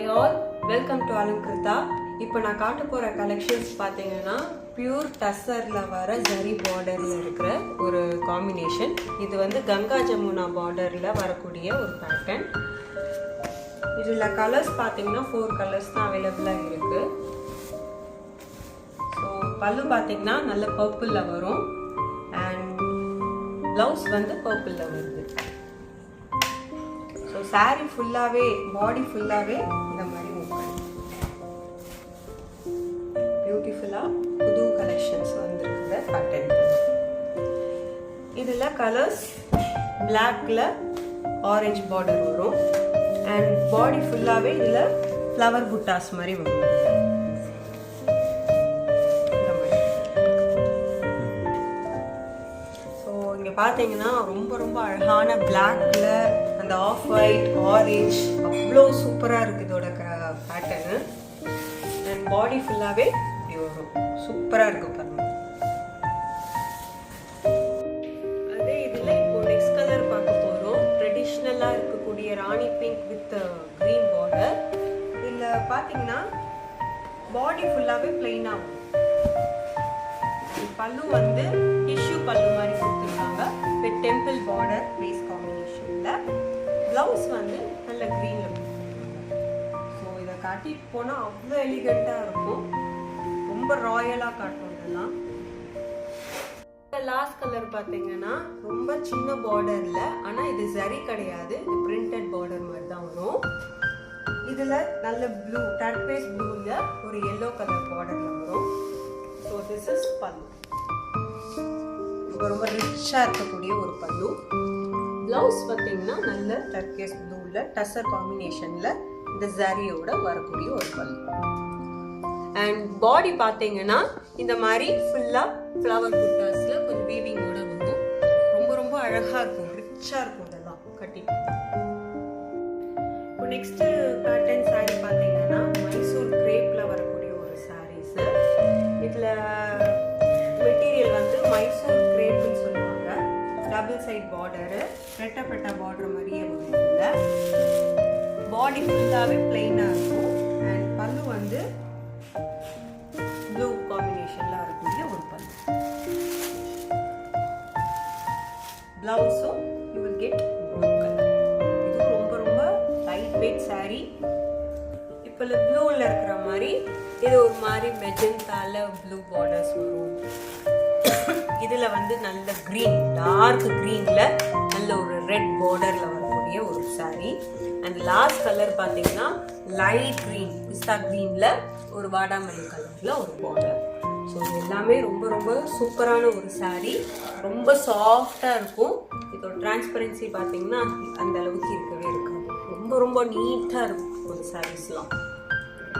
Hi all welcome to Alankrita இப்போ நான் காட்ட போகிற கலெக்ஷன்ஸ் பார்த்தீங்கன்னா பியூர் டசரில் வர ஜரி பார்டரில் இருக்கிற ஒரு காம்பினேஷன் இது வந்து கங்கா ஜமுனா பார்டரில் வரக்கூடிய ஒரு பேட்டர்ன் இதில் கலர்ஸ் பார்த்தீங்கன்னா ஃபோர் கலர்ஸ் தான் அவைலபிளாக இருக்குது ஸோ பல்லு பார்த்தீங்கன்னா நல்ல பர்பிளில் வரும். அண்ட் ப்ளவுஸ் வந்து பர்பிளில் வருது. ஸோ saree ஃபுல்லாகவே பாடி ஃபுல்லாகவே இந்த மாதிரி மூவ் பியூட்டிஃபுல்லாக புது கலெக்ஷன்ஸ் வந்துருக்குது இதில் கலர்ஸ் பிளாக்ல ஆரஞ்சு பார்டர் வரும். அண்ட் பாடி ஃபுல்லாகவே இதில் ஃப்ளவர் புட்டாஸ் மாதிரி வரும். ஸோ இங்கே பார்த்தீங்கன்னா ரொம்ப ரொம்ப அழகான பிளாக்ல அந்த ஆஃப் ஒயிட் ஆரேஞ்ச் அவ்வளோ சூப்பராக இருக்குது இதோட பேட்டர்னு அண்ட் பாடி ஃபுல்லாகவே இப்படி வரும். சூப்பராக இருக்கும் பாருங்க. அதே இதில் இப்போ நெக்ஸ்ட் கலர் பார்க்க போகிறோம் ட்ரெடிஷ்னலாக இருக்கக்கூடிய rani pink with green border இதில் பார்த்தீங்கன்னா பாடி ஃபுல்லாகவே பிளெயினாக பல்லு வந்து டிஷ்யூ பல்லு மாதிரி கொடுத்துருக்காங்க. With temple border base blouse வந்து நல்ல க்ரீனில் ஸோ இதை காட்டிட்டு போனால் அவ்வளோ எலிகண்ட்டாக இருக்கும். ரொம்ப ராயலாக காட்டும் இதெல்லாம். லாஸ்ட் கலர் பார்த்தீங்கன்னா ரொம்ப சின்ன பார்டரில் ஆனால் இது சரி கிடையாது. இது பிரிண்டட் பார்டர் மாதிரி தான் வரும். இதில் நல்ல ப்ளூ டர்பேஸ் ப்ளூவில் ஒரு எல்லோ கலர் பார்டரில் வரும். ஸோ திஸ் இஸ் பல்லு. ரொம்ப ரொம்ப ரிச்சாக இருக்கக்கூடிய ஒரு பல்லு. ப்ளவுஸ் பார்த்தீங்கன்னா நல்ல டர்கேஸ் ப்ளூவில் டசர் காம்பினேஷனில் இந்த ஜரியோட வரக்கூடிய ஒரு பல் அண்ட் பாடி பார்த்தீங்கன்னா இந்த மாதிரி ஃபுல்லாக ஃப்ளவர் குட்டாஸில் கொஞ்சம் வீவிங்கோட வரும் ரொம்ப ரொம்ப அழகாக இருக்கும். ரிச்சாக இருக்கும் இதெல்லாம் கட்டி. இப்போ நெக்ஸ்ட்டு பேட்டர்ன் சாரி பார்த்தீங்கன்னா பாடி ஃபுல்லாகவே பிளெயினாக இருக்கும் பார்த்தீங்கன்னா லைட் க்ரீன் பிஸ்தா க்ரீனில் ஒரு வாடாமல்லி கலரில் ஒரு பார்டர் ஸோ இது எல்லாமே ரொம்ப ரொம்ப சூப்பரான ஒரு சாரீ ரொம்ப சாஃப்டாக இருக்கும். இதோட டிரான்ஸ்பரன்சி பார்த்தீங்கன்னா அந்த அளவுக்கு இருக்கவே இருக்காது. ரொம்ப ரொம்ப நீட்டாக இருக்கும் ஒரு சாரீஸ்லாம்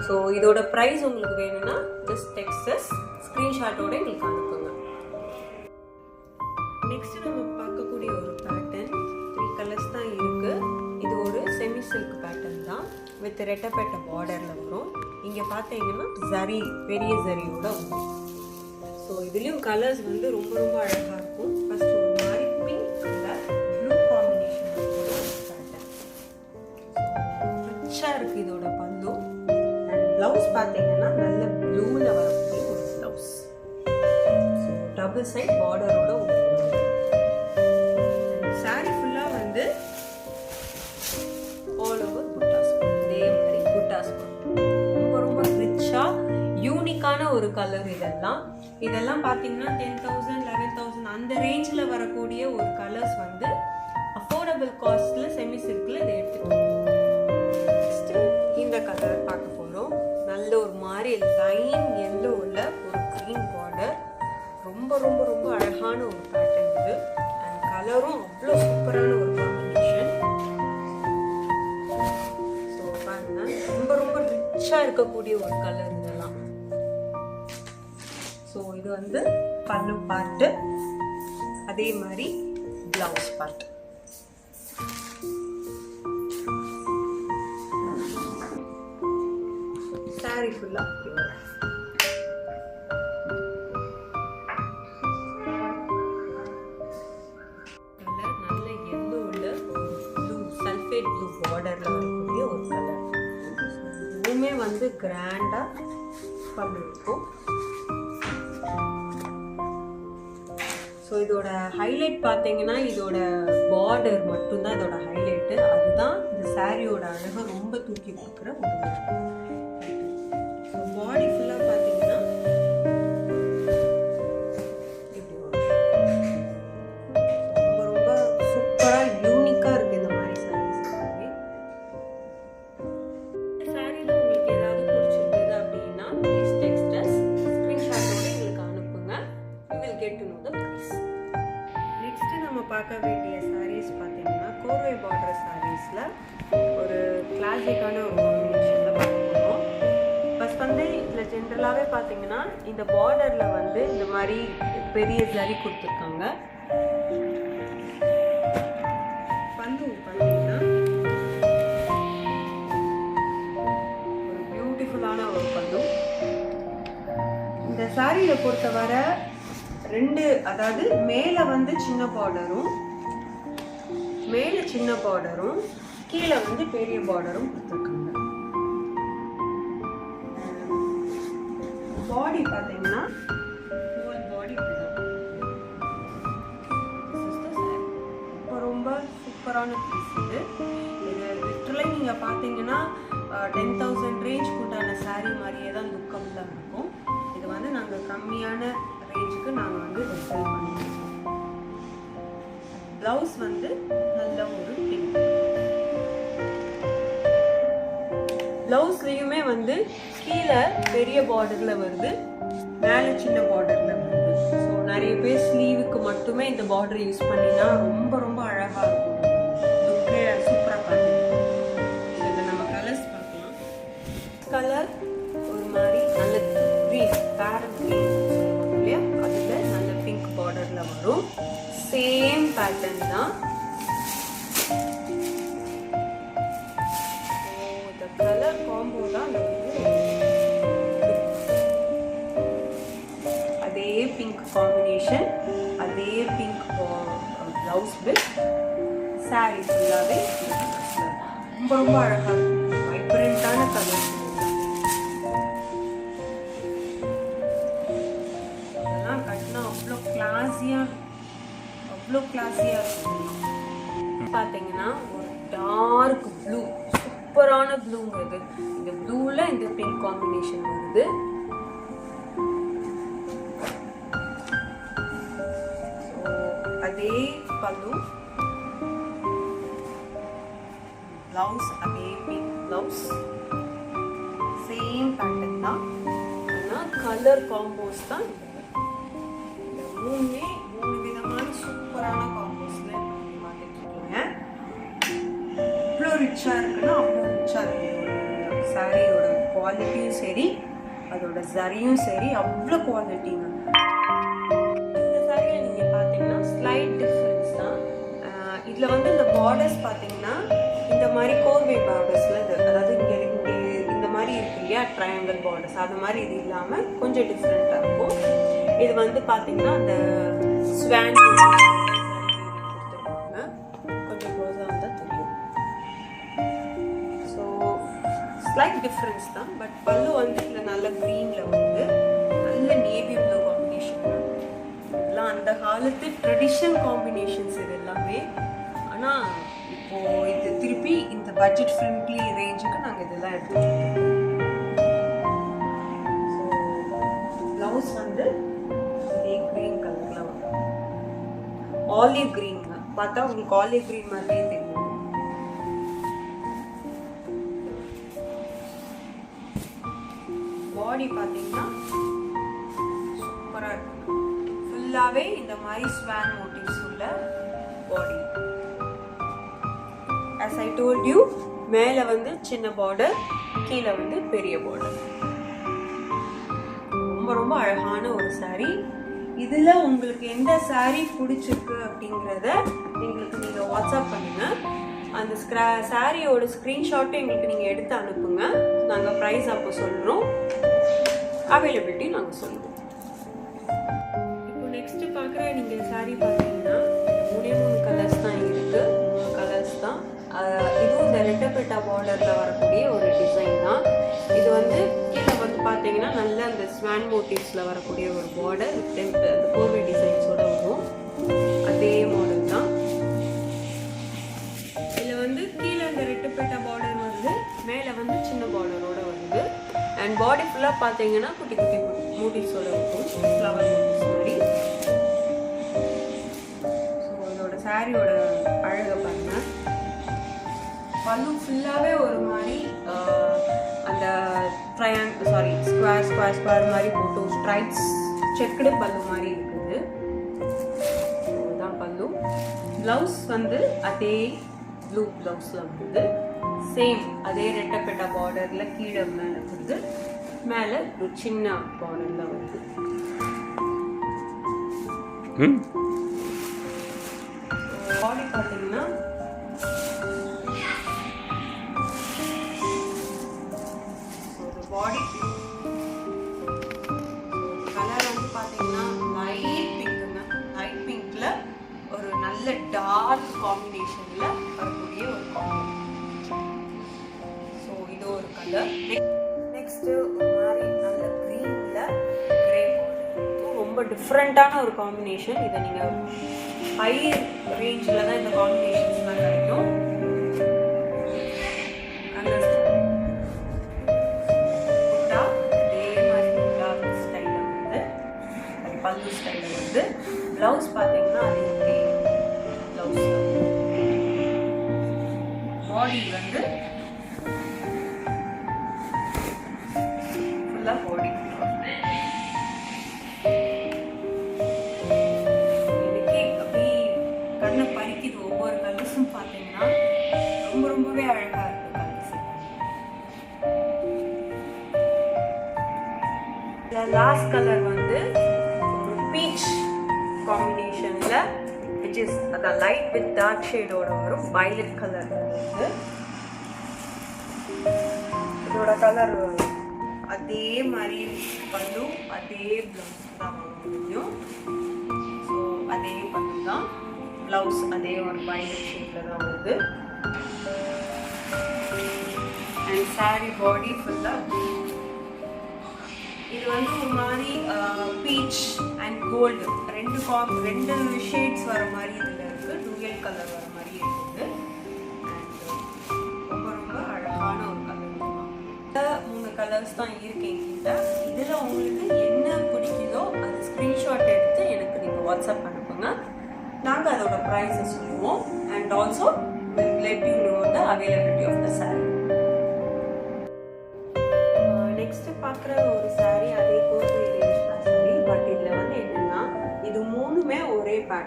ஸோ இதோட ப்ரைஸ் உங்களுக்கு வேணும்னா ஜஸ்ட் டெக்ஸஸ் ஸ்க்ரீன்ஷாட்டோட எங்களுக்கு அனுப்புங்க. நெக்ஸ்ட் நம்ம வித் ரெட்டப்பேட்டை பார்டரில் வரும். இங்கே பார்த்தீங்கன்னா ஜரி பெரிய ஜரியோட வரும் ஸோ இதுலேயும் கலர்ஸ் வந்து ரொம்ப ரொம்ப அழகாக இருக்கும். ஃபஸ்ட்டு ஒரு மாதிரி பிங்க் கலர் ப்ளூ காம்பினேஷன் ரிச்சாக இருக்குது இதோட பந்தும் அண்ட் ப்ளவுஸ் பார்த்தீங்கன்னா நல்ல ப்ளூவில் வரக்கூடிய ஒரு ப்ளவுஸ் டபுள் சைட் பார்டரோட கலர் இதெல்லாம். இதெல்லாம் பார்த்தீங்கன்னா டென் தௌசண்ட் லெவன் தௌசண்ட் அந்த ரேஞ்சில் வரக்கூடிய ஒரு கலர்ஸ் வந்து அஃபோர்டபுள் காஸ்ட்டில் செமி சில்கில் இதை எடுத்துக்கோங்க. நெக்ஸ்ட் இந்த கலர் பார்க்க போகிறோம் நல்ல ஒரு மாதிரி லைன் எல்லோவில் ஒரு க்ரீன் பார்டர் ரொம்ப ரொம்ப ரொம்ப அழகான ஒரு பேட்டர்ன் இது. அண்ட் கலரும் அவ்வளோ சூப்பரான ஒரு காம்பினேஷன் ஸோ பாருங்க. ரொம்ப ரொம்ப ரிச்சாக இருக்கக்கூடிய ஒரு கலர் இது வந்து பல்லு பார்ட்டு அதே மாதிரி ப்ளவுஸ் பார்ட் சாரி ஃபுல்லாக சல்ஃபேட் பார்டரில் வரக்கூடிய ஒரு கலர் வந்து கிராண்டா பல்லு இதோட ஹைலைட் பார்த்தீங்கன்னா இதோட பார்டர் மட்டும்தான் இதோட ஹைலைட்டு அதுதான் இந்த சாரியோட அழகை ரொம்ப தூக்கி கொடுக்குற ஒரு கிளாசிக்கான ஒரு காம்பினேஷனில் பார்க்க ஃபர்ஸ்ட் வந்து இதில் ஜென்ரலாகவே பார்த்தீங்கன்னா இந்த பார்டரில் வந்து இந்த மாதிரி பெரிய ஜரி கொடுத்துருக்காங்க. பந்து பார்த்தீங்கன்னா ஒரு பியூட்டிஃபுல்லான ஒரு பல்லு இந்த சாரியை பொறுத்தவரை ரெண்டு அதாவது மேலே வந்து சின்ன பார்டரும் மேலே சின்ன பார்டரும் கீழே வந்து பெரிய பார்டரும் கொடுத்துருக்காங்க. பாடி பார்த்தீங்கன்னா ஹோல் பாடி இப்போ ரொம்ப சூப்பரான பீஸ் இது. இது லிட்டரலி நீங்கள் பார்த்தீங்கன்னா டென் தௌசண்ட் ரேஞ்சுக்கு உண்டான சாரீ மாதிரியே தான் லுக்கம் தான் இருக்கும். இது வந்து நாங்கள் கம்மியான ரேஞ்சுக்கு நாங்கள் வந்து செல் பண்ணுவோம் ப்ளவுஸ் வந்து நல்ல ஒரு பிங்க் ப்ளவுஸ்லேயுமே வந்து கீழே பெரிய பார்டரில் வருது மேலே சின்ன பார்டரில் வருது. ஸோ நிறைய பேர் ஸ்லீவுக்கு மட்டுமே இந்த பார்டர் யூஸ் பண்ணினா ரொம்ப ரொம்ப அழகாக இருக்கும். லுக்கே சூப்பராக இதில் நம்ம கலர்ஸ் பார்க்கலாம். கலர் ஒரு மாதிரி நல்ல க்ரீன் பேரண்ட் க்ரீன் இல்லையா? அதில் நல்ல பிங்க் பார்டரில் வரும். சேம் பேட்டர்ன் தான். ப்ளவுஸ் பில் சாரி ஃபுல்லாகவே ரொம்ப ரொம்ப அழகாக இருக்கும் வைப்ரண்ட்டான கலர் அதெல்லாம் கட்டினா அவ்வளோ கிளாஸியாக அவ்வளோ கிளாஸியாக இருக்கும். பார்த்தீங்கன்னா ஒரு டார்க் ப்ளூ சூப்பரான ப்ளூங்கிறது இந்த ப்ளூவில் இந்த பிங்க் காம்பினேஷன் வருது. அதே பல்லு ப்ளவுஸ் அதே பிங்க் ப்ளவுஸ் சேம் பேட்டர்ன் தான் ஆனால் கலர் காம்போஸ் தான் இந்த மூணுமே மூணு விதமான சூப்பரான காம்போஸில் பார்த்துட்டு இவ்வளோ ரிச்சாக இருக்குன்னா அவ்வளோ ரிச்சாக இருக்கு சாரியோட குவாலிட்டியும் சரி அதோட சரியும் சரி அவ்வளோ குவாலிட்டிங்க பார்டர்ஸ் பார்த்தீங்கன்னா இந்த மாதிரி கோர்வே பார்டர்ஸில் இது அதாவது இங்கே இங்கே இந்த மாதிரி இருக்கு இல்லையா ட்ரையாங்கிள் பார்டர்ஸ் அது மாதிரி இது இல்லாமல் கொஞ்சம் டிஃப்ரெண்ட்டாக இருக்கும். இது வந்து பார்த்தீங்கன்னா அந்த ஸ்வான் கொஞ்சம் க்ளோஸாக இருந்தால் தெரியும். ஸோ ஸ்லைட் டிஃப்ரென்ஸ் தான் பட் பல்லு வந்து இதில் நல்ல க்ரீனில் வந்து நல்ல நேவி ப்ளூ காம்பினேஷன் இதெல்லாம் அந்த காலத்து ட்ரெடிஷன் காம்பினேஷன்ஸ் இது எல்லாமே ஆனால் இப்போ இது திருப்பி இந்த பட்ஜெட் ஃப்ரெண்ட்லி ரேஞ்சுக்கு நாங்கள் இதெல்லாம் எடுத்துருக்கோம் ஸோ ப்ளவுஸ் வந்து இதே க்ரீன் கலரில் வரும். ஆலிவ் க்ரீன் பார்த்தா உங்களுக்கு ஆலிவ் க்ரீன் மாதிரியே தெரியும். பாடி பார்த்தீங்கன்னா சூப்பராக இருக்கு ஃபுல்லாகவே இந்த மாதிரி ஸ்வேன் மோட்டிவ்ஸ் டியூப் மேலே வந்து சின்ன பார்டர் கீழே வந்து பெரிய பார்டர் ரொம்ப ரொம்ப அழகான ஒரு saree. இதில் உங்களுக்கு எந்த saree பிடிச்சிருக்கு அப்படிங்கிறத எங்களுக்கு நீங்கள் வாட்ஸ்அப் பண்ணுங்கள் அந்த ஸ்க்ரா சாரியோட ஸ்க்ரீன்ஷாட்டும் எங்களுக்கு நீங்கள் எடுத்து அனுப்புங்க. நாங்கள் ப்ரைஸ் அப்போ சொல்கிறோம் அவைலபிலிட்டி நாங்கள் சொல்கிறோம் டெல்டா பார்டரில் வரக்கூடிய ஒரு டிசைன் தான். இது வந்து கீழே வந்து பார்த்தீங்கன்னா நல்ல அந்த ஸ்வான் மோட்டிவ்ஸில் வரக்கூடிய ஒரு பார்டர் அந்த கோவை டிசைன்ஸோட வரும். அதே மாடல் தான். இதில் வந்து கீழே அந்த ரெட்டுப்பேட்டா பார்டர் வந்து மேலே வந்து சின்ன பார்டரோட வருது. அண்ட் பாடி ஃபுல்லாக பார்த்தீங்கன்னா குட்டி குட்டி மூட்டிஸோட இருக்கும் ஃப்ளவர் மூட்டிஸ் மாதிரி. ஸோ இதோட சாரியோட அழகை பாருங்கள் பல்லு ஃபுல்லாகவே ஒரு மாதிரி அந்த ட்ரையாங் சாரி ஸ்கொயர் ஸ்கொயர் ஸ்கொயர் மாதிரி போட்டு ஸ்ட்ரைப்ஸ் செக்குடு பல்லு மாதிரி இருக்குது. இதுதான் பல்லு. ப்ளவுஸ் வந்து அதே ப்ளூ ப்ளவுஸில் வந்து சேம் அதே ரெட்டப்பெட்ட பார்டரில் கீழே மேலே வந்து மேலே ஒரு சின்ன பார்டரில் வருது ம். பாடி பார்த்தீங்கன்னா டார்க் காம்பினேஷன்ல வரக்கூடிய ஒரு காம்பினேஷன் ஸோ இது ஒரு கலர் நெக்ஸ்ட் ஒரு மாதிரி நல்ல கிரே ரொம்ப டிஃப்ரெண்ட்டான ஒரு காம்பினேஷன் இதை நீங்கள் ஹை ரேஞ்சில் தான் இந்த காம்பினேஷன்ஸ்லாம் கிடைக்கும். வந்து பல்லு ஸ்டைலில் வந்து. ப்ளவுஸ் பார்த்தீங்கன்னா அதே லாஸ்ட் கலர் வந்து பீச் காம்பினேஷனில் விச் இஸ் அதான் லைட் வித் டார்க் ஷேடோட வரும். Violet கலர் வந்து இதோட கலர் அதே மாதிரி பல்லு அதே ப்ளவுஸ் தான் முடியும். ஸோ அதே பல்லு தான். ப்ளவுஸ் அதே ஒரு violet ஷேப்பில் தான் வருது. அண்ட் சாரி பாடி ஃபுல்லாக இது வந்து ஒரு மாதிரி பீச் அண்ட் கோல்டு ரெண்டு காம் ரெண்டு ஷேட்ஸ் வர மாதிரி இதில் இருக்குது டூயல் கலர் வர மாதிரி இருக்குது ரொம்ப ரொம்ப அழகான ஒரு கலர் மூணு கலர்ஸ் தான் இருக்கு என்கிட்ட. இதில் உங்களுக்கு என்ன பிடிக்குதோ அந்த ஸ்க்ரீன்ஷாட் எடுத்து எனக்கு நீங்கள் வாட்ஸ்அப் அனுப்புங்க. நாங்கள் அதோட ப்ரைஸை சொல்லுவோம். And also let you know the availability of the saree.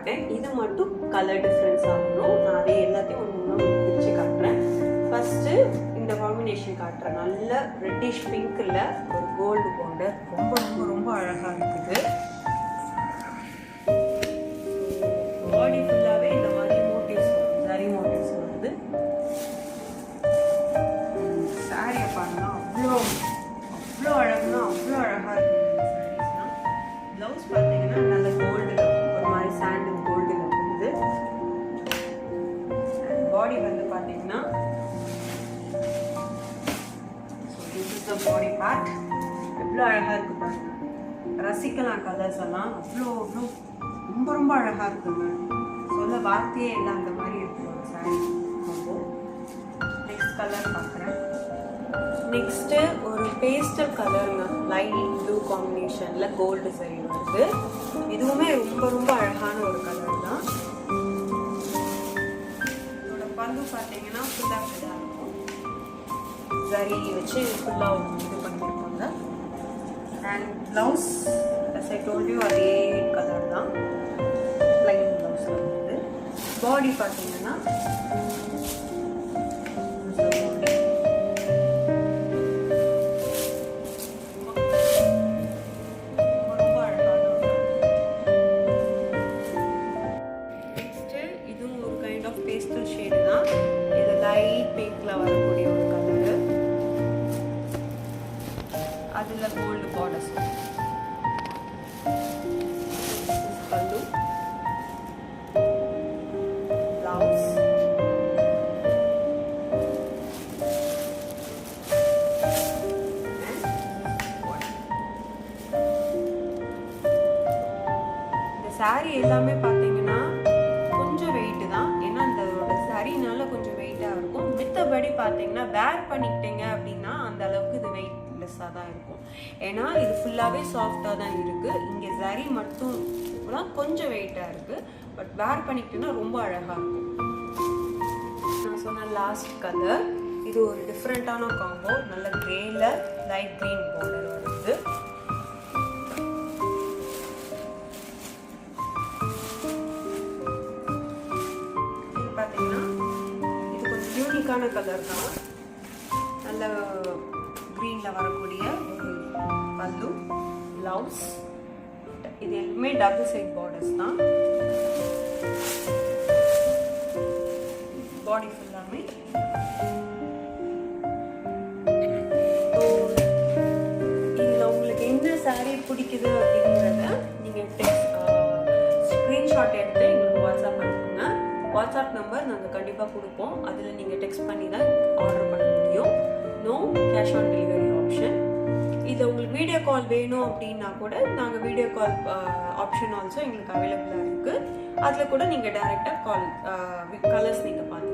ஒரே இது மட்டும் கலர் டிஃப்ரென்ஸ் ஆகணும். நான் அதை எல்லாத்தையும் ஒன்று ஒன்று பிரித்து காட்டுறேன். ஃபஸ்ட்டு இந்த காம்பினேஷன் காட்டுறேன். நல்ல ரெட்டிஷ் பிங்க்கில் ஒரு கோல்டு பார்டர் ரொம்ப ரொம்ப ரொம்ப அழகாக இருக்குது. பாடி ஃபுல்லாகவே இந்த மாதிரி மோட்டிவ்ஸ் நிறைய மோட்டிவ்ஸ் வருது. சாரியை பாருங்க அவ்வளோ அவ்வளோ அழகாக இருக்குது பாருங்க ரசிக்கலாம் கலர்ஸ் எல்லாம். அவ்வளோ அவ்வளோ ரொம்ப ரொம்ப அழகாக இருக்குங்க சொல்ல வார்த்தையே இல்லை அந்த மாதிரி இருக்கு ஒரு சாரி ரொம்ப நெக்ஸ்ட் கலர் பார்க்குறேன் நெக்ஸ்ட்டு ஒரு பேஸ்டல் கலருங்க லைட் ப்ளூ காம்பினேஷனில் கோல்டு சரி வருது. இதுவுமே ரொம்ப ரொம்ப அழகான ஒரு கலர் தான். இதோட பல்லு பார்த்தீங்கன்னா ஃபுல்லாக ஃபுல்லாக இருக்கும். சரி வச்சு ஃபுல்லாக and blouse as I told you அதே கலர் தான். லைன் ப்ளவுஸ் வந்து பாடி பார்த்தீங்கன்னா எல்லாமே பார்த்தீங்கன்னா கொஞ்சம் வெயிட்டு தான். ஏன்னா அதோட சரினால கொஞ்சம் வெயிட்டாக இருக்கும். மித்தபடி பார்த்தீங்கன்னா வேர் பண்ணிக்கிட்டீங்க அப்படின்னா அந்த அளவுக்கு இது வெயிட்லெஸ்ஸாக தான் இருக்கும். ஏன்னா இது ஃபுல்லாகவே சாஃப்டாக தான் இருக்குது இங்கே சரி மட்டும் தான் கொஞ்சம் வெயிட்டாக இருக்குது பட் வேர் பண்ணிக்கிட்டோன்னா ரொம்ப அழகாக இருக்கும். நான் சொன்ன லாஸ்ட் கலர் இது ஒரு டிஃப்ரெண்ட்டான காம்போ நல்ல கிரேல லைட் க்ரீன் பார்டர் வருது கொஞ்சம் கலர் தான். நல்ல க்ரீனில் வரக்கூடிய ஒரு பல்லு ப்ளவுஸ் இது எல்லாமே டபுள் சைட் பார்டர்ஸ் தான். பாடி ஃபுல்லாமே இதில் உங்களுக்கு எந்த saree பிடிக்குது அப்படிங்கிறத நீங்கள் ஸ்க்ரீன்ஷாட் எடுத்து வாட்ஸ்அப் நம்பர் நாங்கள் கண்டிப்பாக கொடுப்போம். அதில் நீங்கள் டெக்ஸ்ட் பண்ணி தான் ஆர்டர் பண்ண முடியும். No cash on delivery option இதில் உங்களுக்கு வீடியோ கால் வேணும் அப்படின்னா கூட நாங்கள் வீடியோ கால் ஆப்ஷன் ஆல்சோ எங்களுக்கு அவைலபிளாக இருக்குது அதில் கூட நீங்கள் டைரெக்டாக கால் கலர்ஸ் நீங்கள் பார்த்துக்கலாம்.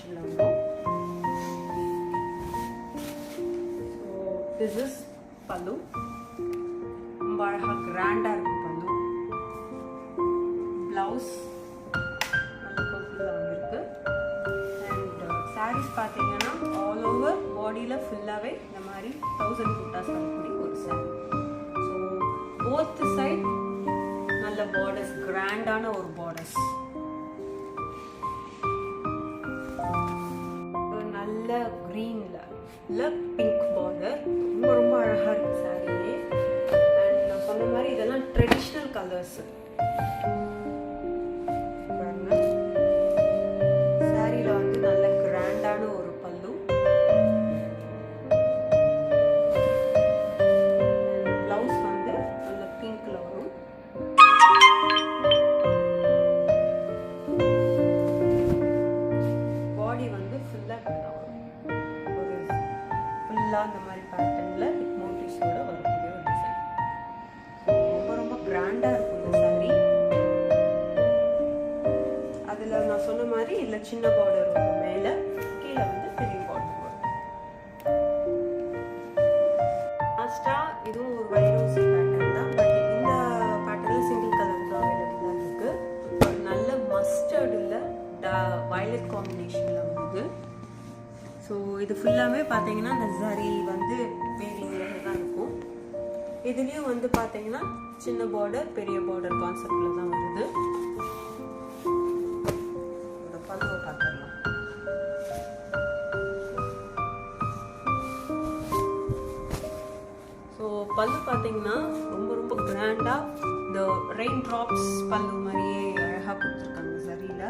பொசிஷனில் வரும் ஸோ திஸ் இஸ் பல்லு ரொம்ப அழகாக கிராண்டாக இருக்கும் பல்லு ப்ளவுஸ் நல்ல பர்பிளில் வந்திருக்கு. அண்ட் சாரீஸ் பார்த்தீங்கன்னா ஆல் ஓவர் பாடியில் ஃபுல்லாகவே இந்த மாதிரி தௌசண்ட் குட்டாஸ் வரக்கூடிய ஒரு சாரீ ஸோ போத் சைட் நல்ல பார்டர்ஸ் கிராண்டான ஒரு இல்லை இது ஃபுல்லாகவே பார்த்தீங்கன்னா இந்த ஜரி வந்து வேரிங்கிறது தான் இருக்கும். இதுலேயும் வந்து பார்த்தீங்கன்னா சின்ன பார்டர் பெரிய பார்டர் கான்செப்டில் தான் வருது. பல்லுவை பார்த்துடலாம் ஸோ பல்லு பார்த்தீங்கன்னா ரொம்ப ரொம்ப கிராண்டாக இந்த ரெயின் ட்ராப்ஸ் பல்லு மாதிரியே அழகாக கொடுத்துருக்காங்க சரியில்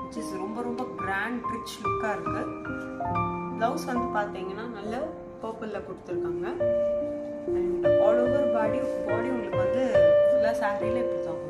விச் இஸ் ரொம்ப ரொம்ப கிராண்ட் ரிச் லுக்காக இருக்குது ப்ளவுஸ் வந்து பார்த்தீங்கன்னா நல்ல பர்பிளில் கொடுத்துருக்காங்க. And all over body body உங்களுக்கு வந்து ஃபுல்லாக சாரியில் இப்படி தான்